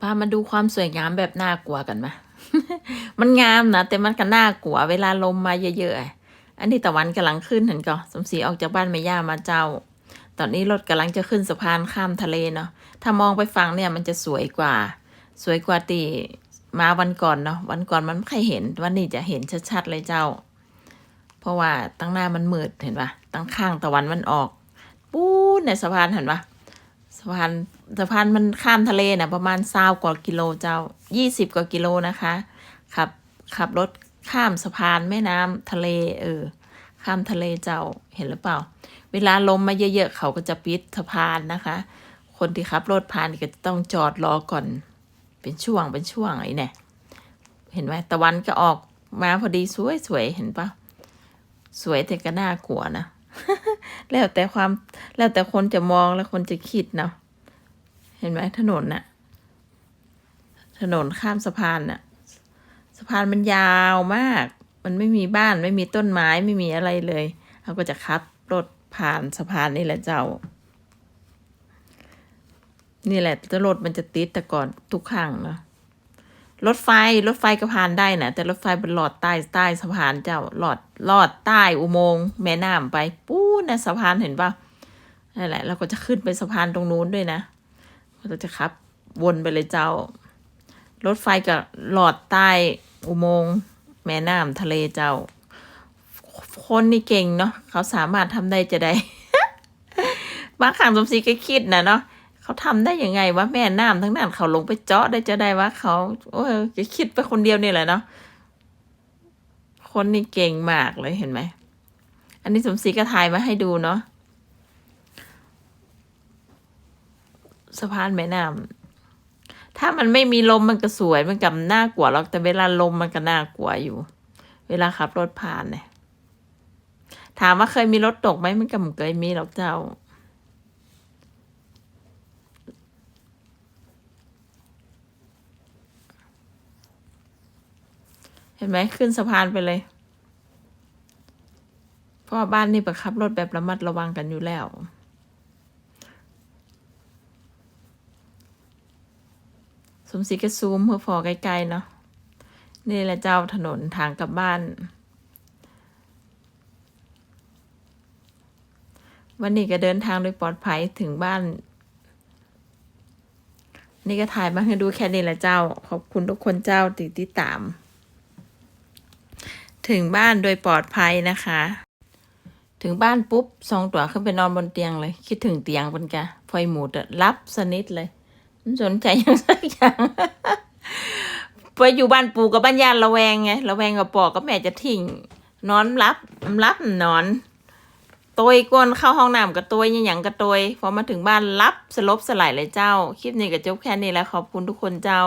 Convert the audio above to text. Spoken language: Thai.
พามาดูความสวยงามแบบน่ากลัวกันไหมมันงามนะแต่มันก็น่ากลัว เวลาลมมาเยอะๆ อันนี้ตะวันกำลังขึ้นเห็นก็สมศรีออกจากบ้านแม่ย่ามาเจ้า ตอนนี้รถกำลังจะขึ้นสะพานข้ามทะเลเนาะ ถ้ามองไปฝั่งเนี่ยมันจะสวยกว่า สวยกว่าตีมาวันก่อนเนาะ วันก่อนมันไม่เคยเห็น วันนี้จะเห็นชัดๆเลยเจ้า เพราะว่าตั้งหน้ามันมืดเห็นปะตั้งข้างตะวันมันออก ปู๊ดในสะพานเห็นปะ สะพานสะพานมันข้ามทะเลนะประมาณซาวกว่ากิโลเจ้ายี่สิบกว่ากิโลนะคะขับขับรถข้ามสะพานแม่น้ำทะเลเออข้ามทะเลเจ้าเห็นหรือเปล่า เวลาลมมาเยอะๆเขาก็จะปิดสะพานนะคะ คนที่ขับรถผ่านก็จะต้องจอดรอก่อน เป็นช่วงเป็นช่วงไอ้เนี่ยเห็นไหมตะวันก็ออกมาพอดีสวยๆเห็นปะสวยแต่ก็น่ากลัวนะแล้วแต่ความ แล้วแต่คนจะมองแล้วคนจะคิดเนาะเห็นไหมถนนน่ะ ถนนข้ามสะพานน่ะ สะพานมันยาวมาก มันไม่มีบ้านไม่มีต้นไม้ไม่มีอะไรเลยเขาก็จะขับรถผ่านสะพานนี่แหละเจ้า นี่แหละจะรถมันจะติดแต่ก่อนทุกครั้งเนาะรถไฟรถไฟก็ผ่านได้นะแต่รถไฟเป็นหลอดใต้ใต้สะพานเจ้าหลอดหลอดใต้อุโมงค์แม่น้ำไปปู้นะสะพานเห็นปะ นั่นแหละ เราก็จะขึ้นไปสะพานตรงนู้นด้วยนะเราจะขับวนไปเลยเจ้า รถไฟกับหลอดใต้อุโมงค์แม่น้ำทะเลเจ้า คนนี่เก่งเนาะเขาสามารถทำได้จะได้บางครั้งสมศรีก็คิดนะเนาะเขาทำได้ยังไงวะแม่น้ำทั้งนั้นเขาลงไปเจาะได้จะได้วะเขาโอ้ยจะคิดไปคนเดียวนี่แหละเนาะคนนี่เก่งมากเลยเห็นไหม อันนี้สมศรีก็ถ่ายมาให้ดูเนาะ สะพานแม่น้ำถ้ามันไม่มีลมมันก็สวยมันกับน่ากลัวหรอกแต่เวลาลมมันก็น่ากลัวอยู่ เวลาขับรถผ่านเนี่ยถามว่าเคยมีรถตกไหมมันก็ไม่เคยมีหรอกเจ้า เห็นไหมขึ้นสะพานไปเลยเพราะว่าบ้านนี่ประขับรถแบบระมัดระวังกันอยู่แล้ว สมศรีก็ซูมเพื่อฟอใกล้ๆเนาะนี่แหละเจ้าถนนทางกลับบ้าน วันนี้ก็เดินทางโดยปลอดภัยถึงบ้าน นี่ก็ถ่ายมาให้ดูแค่นี้แหละเจ้า ขอบคุณทุกคนเจ้าติดติดตาม ถึงบ้านโดยปลอดภัยนะคะ ถึงบ้านปุ๊บสองตัวขึ้นไปนอนบนเตียงเลย คิดถึงเตียงบนกะพอยหมูดรับสนิทเลย สนใจยังสักอย่างไปอยู่บ้านปู่กับบ้านญาติระแวงไงระแวงกับปอกับแม่จะทิ้งนอนรับรับนอนตัวก้นเข้าห้องน้ำกับตัวยังหยังกับตัวพอมาถึงบ้านรับสลบสลายเลยเจ้า คลิปนี้ก็จบแค่นี้แล้วขอบคุณทุกคนเจ้า